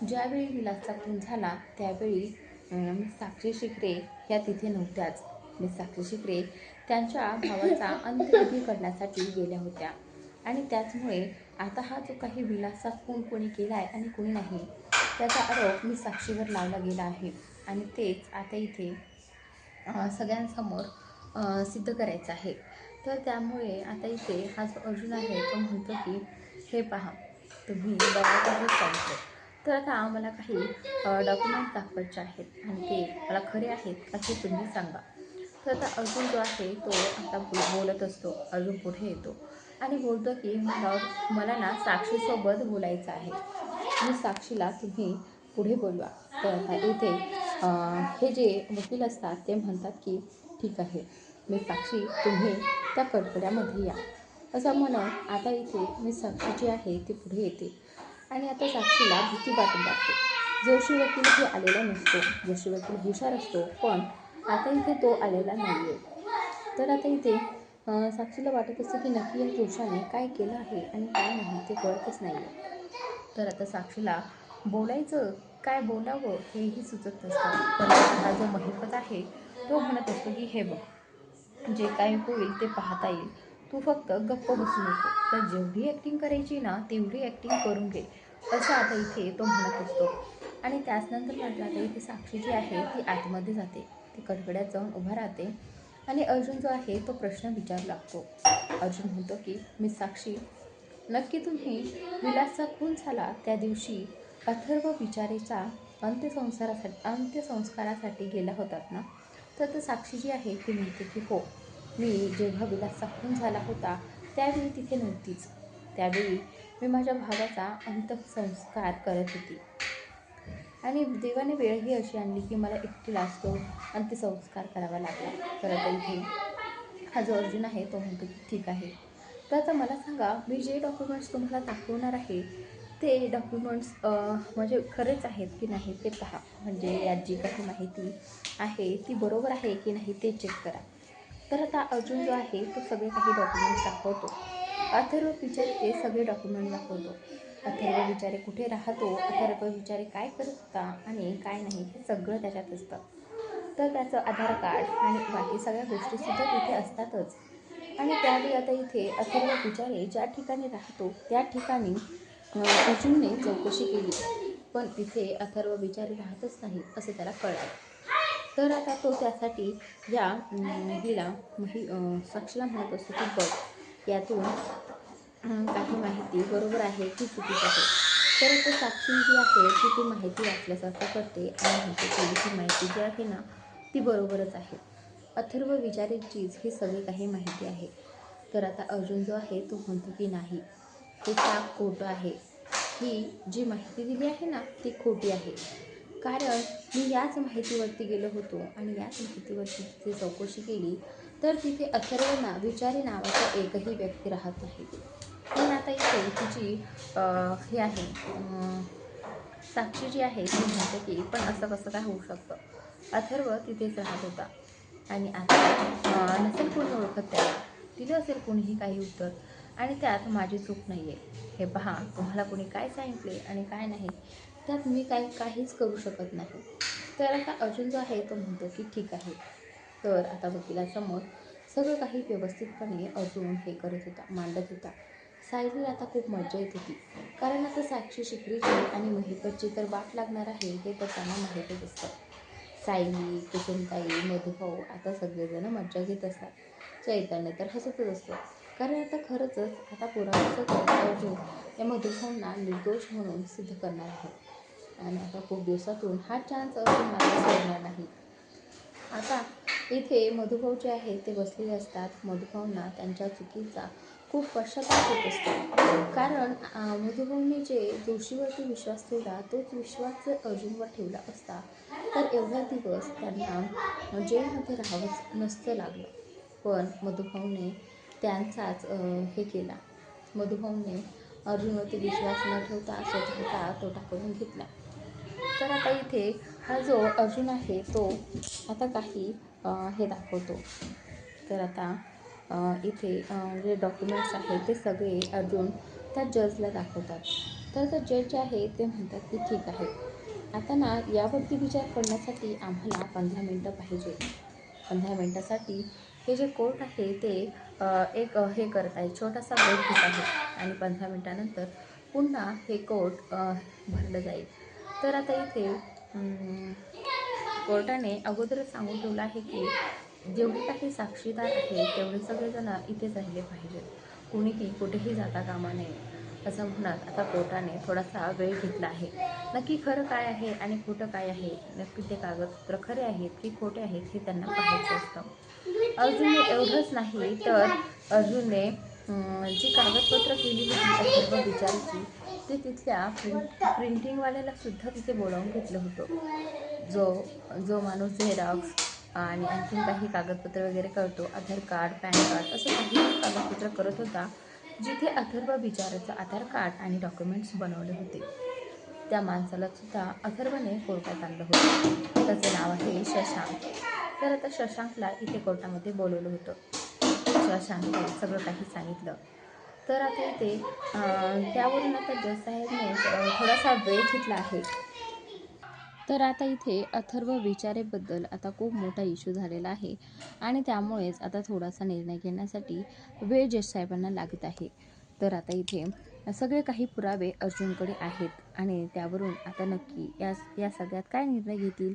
ज्यावेळी विलासचा खून झाला त्यावेळी साक्षी शिकरे ह्या तिथे नव्हत्याच. मी साक्षी शिकरे त्यांच्या भावाचा अंत्यविधी करण्यासाठी गेल्या होत्या. आणि त्याचमुळे आता हा जो काही विलासचा खून कोणी केला आहे आणि कोणी नाही त्याचा आरोप मी साक्षीवर लावला गेला आहे. आणि तेच आता इथे सगळ्यांसमोर सिद्ध करायचं आहे. तर त्यामुळे आता इथे हा जो अर्जुन आहे तो म्हणतो की हे पहा तुम्ही बऱ्याच हे तर आता आम्हाला काही डॉक्युमेंट दाखवायचे आहेत आणि ते मला खरे आहेत असे तुम्ही सांगा. तर आता अर्जुन जो आहे तो आता बोलत असतो अर्जुन पुढे येतो. आणि बोलतो की मला मला ना साक्षीसोबत बोलायचं आहे. मी साक्षीला तुम्ही पुढे बोलवा. तर आता इथे हे जे वकील असतात ते म्हणतात की ठीक आहे मी साक्षी तुम्ही त्या कडकड्यामध्ये या. असं म्हणून आता इथे मी साक्षी जी आहे ती पुढे येते. आणि आता साक्षीला भीती वाटत लागते जोशी वकील हे आलेला नसतो. जोशी वकील हुशार असतो पण आता इथे तो आलेला नाही आहे तर आता इथे साक्षीला वाटत असतं की नक्की या जोशाने काय केलं आहे आणि काय नाही ते कळतच नाही आहे तर आता साक्षीला बोलायचं काय बोलावं हेही सुचत नसतं. पण हा जो महिपत आहे तो म्हणत असतो की हे बघ जे काय होईल ते पाहता येईल. तू फक्त गप्प बसू नको. तर जेवढी ॲक्टिंग करायची ना तेवढी ॲक्टिंग करून घे. असं आता इथे तो म्हणत असतो. आणि त्याचनंतर म्हटलं आता इथे साक्षी जी आहे ती आतमध्ये जाते. ती कडकड्यात जाऊन उभा राहते. आणि अर्जुन जो आहे तो प्रश्न विचारू लागतो. अर्जुन म्हणतो की मी साक्षी नक्की तुम्ही विलासचा खून झाला त्या दिवशी अथर्व विचारेचा अंत्यसंस्कारासाठी अंत्यसंस्कारासाठी गेला होतात ना? तर तर साक्षी जी आहे ती म्हणते की हो. मी जेव्हा विलासचा खून झाला होता त्यावेळी तिथे नव्हतीच. त्यावेळी मी माझ्या भावाचा अंत्यसंस्कार करत होती. आणि देवाने वेळही अशी आणली की मला एकटीलाच तो अंत्यसंस्कार करावा लागला. तर इथे हा जो अर्जुन आहे तो म्हणतो की ठीक आहे. तर आता मला सांगा मी जे डॉक्युमेंट्स तुम्हाला दाखवणार आहे ते डॉक्युमेंट्स म्हणजे खरेच आहेत की नाही ते पहा. म्हणजे यात जी काही माहिती आहे ती बरोबर आहे की नाही ते चेक करा. तर आता अर्जुन जो आहे तो सगळे काही डॉक्युमेंट्स दाखवतो. अथर्व विचारे ते सगळे डॉक्युमेंट दाखवतो. अथर्व विचारे कुठे राहतो? अथर्व विचारे काय करत होता? आणि काय नाही? हे सगळं त्याच्यात असतं. तर त्याचं आधार कार्ड आणि बाकी सगळ्या गोष्टीसुद्धा तिथे असतातच. आणि त्यावेळी आता इथे अथर्व विचारे ज्या ठिकाणी राहतो त्या ठिकाणी अर्जुनने चौकशी केली. पण तिथे अथर्व विचारे राहतच नाही असे त्याला कळालं. तर आता तो त्यासाठी या अं, हिला मही साक्षीला म्हणत असतो की बघ यातून काही माहिती बरोबर आहे की चुकीच आहे. तर तो साक्षी जी आहे ती ती माहिती वाचल्यासारखं करते आणि म्हणते की ही माहिती जी आहे ना ती बरोबरच आहे. अथर्व विचारेचीच ही सगळी काही माहिती आहे. तर आता अर्जुन जो आहे तो म्हणतो की नाही ते साप खोटं आहे? ही जी माहिती दिली आहे ना ती खोटी आहे. कारण मी याच माहितीवरती गेलो होतो आणि याच माहितीवरती तिथे चौकशी केली तर तिथे अथर्व ना विचारी नावाचा एकही व्यक्ती राहत नाही. पण आता इथे तिची हे आहे साक्षी जी आहे ती म्हणते की पण असं कसं काय होऊ शकतं? अथर्व तिथेच राहत होता. आणि आता नसेल कोणी ओळखत त्याला. दिलं असेल कोणीही काही उत्तर. आणि त्यात माझी चूक नाही आहे हे पहा तुम्हाला कोणी काय सांगितले आणि काय नाही त्यात मी काही काहीच करू शकत नाही. तर आता अर्जुन जो आहे तो म्हणतो की ठीक आहे. तर आता वकिलासमोर सगळं काही व्यवस्थितपणे अर्जुन हे करत होता मांडत होता. सायलीला आता खूप मजा येत होती. कारण आता साक्षी शिकरीची आणि महिपतची तर वाट लागणार आहे हे तर त्यांना माहीतच असतं. सायली कुसुमताई मधुभाऊ आता सगळेजण मज्जा घेत असतात. चैतन्य तर हसतच असतो. कारण आता खरंच आता पुरावाचं अर्जुन या मधुभाऊंना निर्दोष म्हणून सिद्ध करणार आहे. आणि आता खूप दिवसातून हा चान्स अजून मला सोडणार नाही. आता इथे मधुभाऊ जे आहे ते बसलेले असतात. मधुभाऊंना त्यांच्या चुकीचा खूप पश्चाताप होत असतो. कारण मधुभाऊंनी जे जोशीवरती विश्वास ठेवला तोच विश्वास जर अर्जुनवर ठेवला असता तर एवढा दिवस त्यांना जेलमध्ये राहावंच नसतं लागलं. पण मधुभाऊने त्यांचाच हे केला. मधुभाऊने अर्जुनवरती विश्वास न ठेवता स्वतःचा तोटा करून घेतला. तर आता इथे हा जो अर्जुन आहे तो आता काही हे दाखवतो. तर आता इथे जे डॉक्युमेंट्स आहेत ते सगळे अर्जुन त्या जजला दाखवतात. तर तर जज जे आहे ते म्हणतात की ठीक आहे. आता ना यावरती विचार करण्यासाठी आम्हाला पंधरा मिनटं पाहिजे. पंधरा मिनटासाठी हे जे कोर्ट आहे ते एक हे करत आहे छोटासा ब्रेक घेत आहे. आणि पंधरा मिनटानंतर पुन्हा हे कोर्ट भरलं जाईल. तर आता इथे कोर्टाने अगोदरच सांगून ठेवलं आहे की जेवढे काही साक्षीदार आहे तेवढे सगळेजण इथेच राहिले पाहिजेत. कुणीही कुठेही जाता कामा नये असं म्हणत आता कोर्टाने थोडासा वेळ घेतला आहे. नक्की खरं काय आहे आणि खोटं काय आहे? नक्की ते कागदपत्र खरे आहेत की खोटे आहेत हे त्यांना पाहायचं असतं. अर्जुनने एवढंच नाही तर अर्जुनने जी कागदपत्र केली होती सर्व विचारची ते तिथल्या प्रिंट प्रिंटिंगवाल्याला सुद्धा तिथे बोलावून घेतलं होतं. जो जो माणूस झेरॉक्स आणि आणखीन काही कागदपत्र वगैरे करतो आधार कार्ड पॅन कार्ड असं काही कागदपत्र करत होता जिथे अथर्व विचाराचं आधार कार्ड आणि डॉक्युमेंट्स बनवले होते. त्या माणसाला सुद्धा अथर्वने कोर्टात आणलं होतं. त्याचं नाव आहे शशांक. तर आता शशांकला इथे कोर्टामध्ये बोलवलं होतं. शशांकने सगळं काही सांगितलं. तर आता इथे त्यावरून आता जसाहेबने थोडासा वेळ घेतला आहे. तर आता इथे अथर्व विचारेबद्दल आता खूप मोठा इश्यू झालेला आहे. आणि त्यामुळेच आता थोडासा निर्णय घेण्यासाठी वेळ जज साहेबांना लागत आहे. तर आता इथे सगळे काही पुरावे अर्जुनकडे आहेत. आणि त्यावरून आता नक्की या या सगळ्यात काय निर्णय घेतील?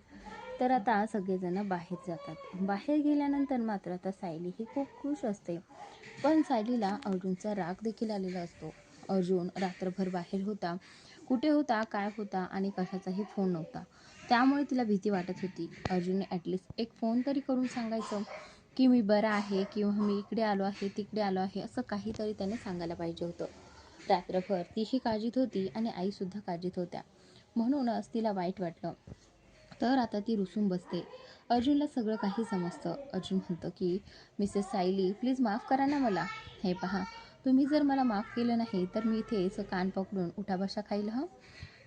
तर आता सगळेजण बाहेर जातात. बाहेर गेल्यानंतर मात्र आता सायली ही खूप खुश असते. पण सायलीला अर्जुनचा राग देखील आलेला असतो. अर्जुन रात्रभर बाहेर होता. कुठे होता काय होता आणि कशाचाही फोन नव्हता. त्यामुळे तिला भीती वाटत होती. अर्जुनने ॲटलिस्ट एक फोन तरी करून सांगायचं की मी बरा आहे किंवा मी इकडे आलो आहे तिकडे आलो आहे असं काहीतरी त्याने सांगायला पाहिजे होतं. रात्रभर तीही काळजीत होती आणि आईसुद्धा काळजीत होत्या. म्हणूनच तिला वाईट वाटलं. तर आता ती रुसून बसते. अर्जुनला सगळं काही समजतं. अर्जुन म्हणतं की मिसेस सायली प्लीज माफ करा ना मला. हे पहा तुम्ही जर मला माफ केलं नाही तर मी इथेच कान पकडून उठाभाषा खाईल हं?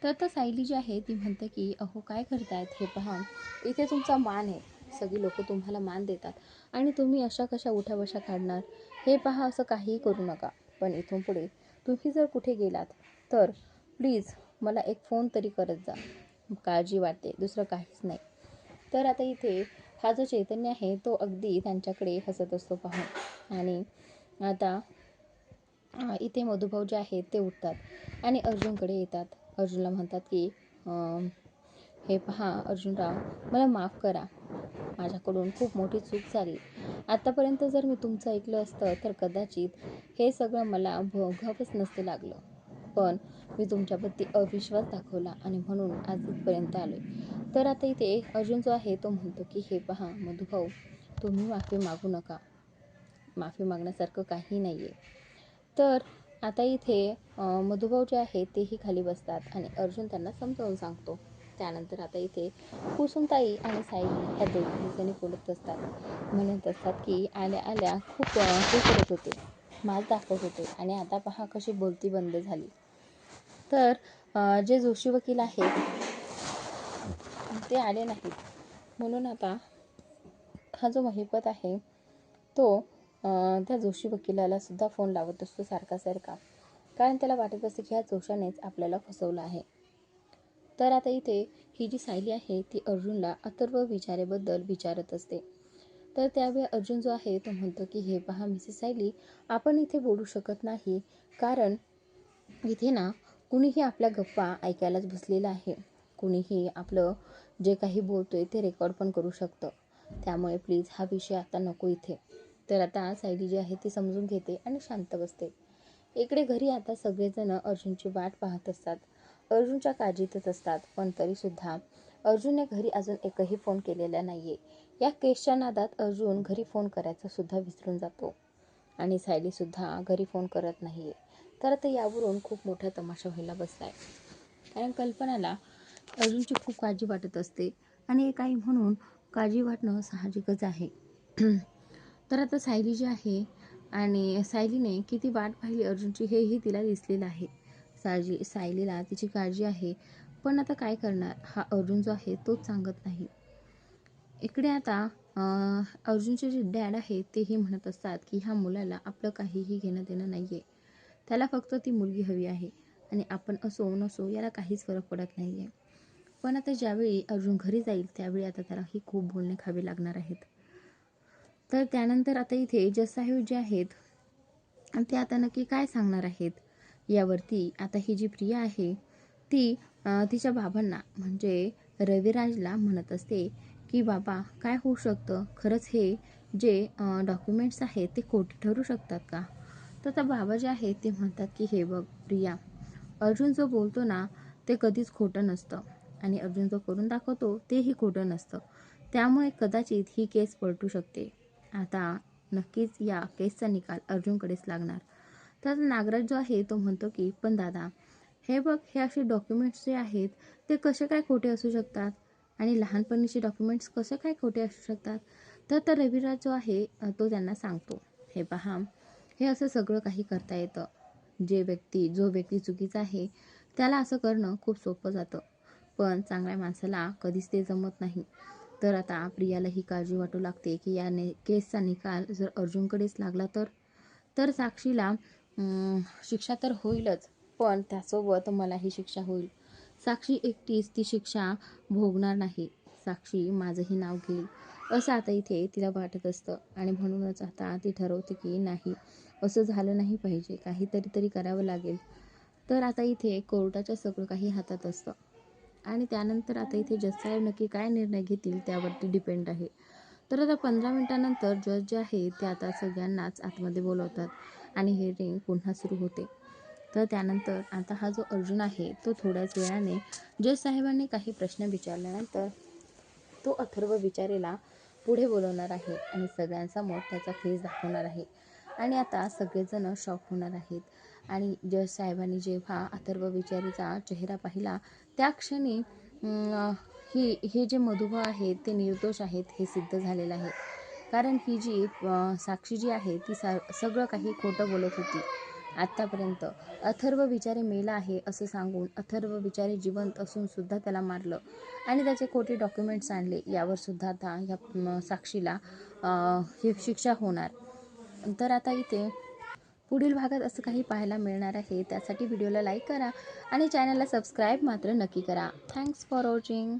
तर तर सायली जी आहे ती म्हणते की अहो काय करतायत? हे पहा इथे तुमचा मान आहे. सगळी लोक तुम्हाला मान देतात. आणि तुम्ही अशा कशा उठाबशा काढणार? हे पहा असं काहीही करू नका. पण इथून पुढे तुम्ही जर कुठे गेलात तर प्लीज मला एक फोन तरी करत जा. काळजी वाटते दुसरं काहीच नाही. तर आता इथे हा जो चैतन्य आहे तो अगदी त्यांच्याकडे हसत असतो पाहून. आणि आता इथे मधुभाऊ जे आहेत ते उठतात आणि अर्जुनकडे येतात. अर्जुनला म्हणतात की हे पहा अर्जुनराव मला माफ करा. माझ्याकडून खूप मोठी चूक झाली. आत्तापर्यंत जर मी तुमचं ऐकलं असतं तर कदाचित हे सगळं मला भोगावंच नसतं लागलं. पण मी तुमच्यावरती अविश्वास दाखवला आणि म्हणून आज इथपर्यंत आलो तर आता इथे अर्जुन जो आहे तो म्हणतो की हे पहा मधुभाऊ तुम्ही माफी मागू नका. माफी मागण्यासारखं काही नाही आहे तर आता इथे मधुभाऊ जे आहेत तेही खाली बसतात आणि अर्जुन त्यांना समजावून सांगतो. त्यानंतर आता इथे कुसुमताई आणि साई ह्या दोघी जणी बोलत असतात. म्हणत असतात की आल्या आल्या खूप हे करत होते. माल दाखवत होते. आणि आता पहा कशी बोलती बंद झाली. तर जे जोशी वकील आहेत ते आले नाहीत. म्हणून आता हा जो महिपत आहे तो त्या जोशी वकिलाला सुद्धा फोन लावत असतो सारखा सारखा. कारण त्याला वाटत असते की ह्या जोशानेच आपल्याला फसवलं आहे. तर आता इथे ही जी सायली आहे ती अर्जुनला अथर्व विचारेबद्दल विचारत असते. तर त्यावेळी अर्जुन जो आहे तो म्हणतो की हे पहा मिसेस सायली आपण इथे बोलू शकत नाही. कारण इथे ना कुणीही आपल्या गप्पा ऐकायलाच बसलेलं आहे. कुणीही आपलं जे काही बोलतोय ते रेकॉर्ड पण करू शकतं. त्यामुळे प्लीज हा विषय आता नको इथे. तर आता सायली जी आहे ती समजून घेते आणि शांत बसते. इकडे घरी आता सगळेजण अर्जुनची वाट पाहत असतात. अर्जुनच्या काळजीतच असतात. पण तरीसुद्धा अर्जुनने घरी अजून एकही फोन केलेला नाही आहे या केसच्या नादात अर्जुन घरी फोन करायचा सुद्धा विसरून जातो. आणि सायलीसुद्धा घरी फोन करत नाही आहे तर आता यावरून खूप मोठा तमाशा व्हायला बसला आहे कारण कल्पनाला अर्जुनची खूप काळजी वाटत असते. आणि एक आई म्हणून काळजी वाटणं साहजिकच आहे. तर आता सायली जी आहे आणि सायलीने किती वाट पाहिली अर्जुनची हेही तिला दिसलेलं आहे. सायली सायलीला तिची काळजी आहे. पण आता काय करणार? हा अर्जुन जो आहे तोच सांगत नाही. इकडे आता अर्जुनचे जे डॅड आहे तेही म्हणत असतात की ह्या मुलाला आपलं काहीही घेणं देणं नाही आहे त्याला फक्त ती मुलगी हवी आहे आणि आपण असो नसो याला काहीच फरक पडत नाही आहे पण आता ज्यावेळी अर्जुन घरी जाईल त्यावेळी आता त्याला ही खूप बोलणे खावे लागणार आहेत. तर त्यानंतर आता इथे जज जे आहेत ते आता नक्की काय सांगणार आहेत? यावरती आता ही जी प्रिया आहे ती तिच्या बाबांना म्हणजे रविराजला म्हणत असते की बाबा काय होऊ शकतं? खरंच हे जे डॉक्युमेंट्स आहेत ते खोटे ठरू शकतात का? तर आता बाबा जे आहेत ते म्हणतात की हे बघ प्रिया अर्जुन जो बोलतो ना ते कधीच खोटं नसतं. आणि अर्जुन जो करून दाखवतो तेही खोटं नसतं. त्यामुळे कदाचित ही केस पलटू शकते. आता नक्कीच या केसचा निकाल अर्जुनकडेच लागणार. तर नागराज जो आहे तो म्हणतो की पण दादा हे बघ हे असे डॉक्युमेंट्स जे आहेत ते कसे काय खोटे असू शकतात? आणि लहानपणीचे डॉक्युमेंट्स कसे काय खोटे असू शकतात? तर तर रविराज जो आहे तो त्यांना सांगतो. हे पहा हे असं सगळं काही करता येतं. जे व्यक्ती जो व्यक्ती चुकीचा आहे त्याला असं करणं खूप सोपं जातं. पण चांगल्या माणसाला कधीच ते जमत नाही. तर आता प्रियाला ही काळजी वाटू लागते की या ने केसचा निकाल जर अर्जुनकडेच लागला तर? तर साक्षीला शिक्षा तर होईलच पण त्यासोबत मलाही शिक्षा होईल. साक्षी एकटीच ती शिक्षा भोगणार नाही. साक्षी माझंही नाव घेईल. असं आता इथे तिला वाटत असतं आणि म्हणूनच आता ती ठरवते की नाही असं झालं नाही पाहिजे. काहीतरी तरी करावं लागेल. तर आता इथे कोर्टाच्या सगळं काही हातात असतं. आणि त्यानंतर आता इथे जज साहेब नक्की काय निर्णय घेतील त्यावरती डिपेंड आहे. तर आता पंधरा मिनिटानंतर जज जे आहे ते आता सगळ्यांनाच आतमध्ये बोलवतात आणि हिअरिंग पुन्हा सुरू होते. तर त्यानंतर आता हा जो अर्जुन आहे तो थोड्याच वेळाने जज साहेबांनी काही प्रश्न विचारल्यानंतर तो अथर्व विचारेला पुढे बोलवणार आहे आणि सगळ्यांसमोर त्याचा फेस दाखवणार आहे. आणि आता सगळेजण शॉक होणार आहेत. आणि जज साहेबांनी जेव्हा अथर्व विचारेचा चेहरा पाहिला त्या क्षणी ही हे जे मधुबा आहेत ते निर्दोष आहेत हे सिद्ध झालेलं आहे. कारण ही जी साक्षी जी आहे ती सा सगळं काही खोटं बोलत होती. आत्तापर्यंत अथर्व विचारे मेला आहे असं सांगून अथर्व विचारे जिवंत असून सुद्धा त्याला मारलं. आणि त्याचे खोटे डॉक्युमेंट्स आणले यावर सुद्धा आता या साक्षीला ही शिक्षा होणार. तर आता इथे पुढील भागात असं काही पाहायला मिळणार आहे त्यासाठी व्हिडिओला लाईक करा आणि चॅनलला सबस्क्राईब मात्र नक्की करा. Thanks for watching.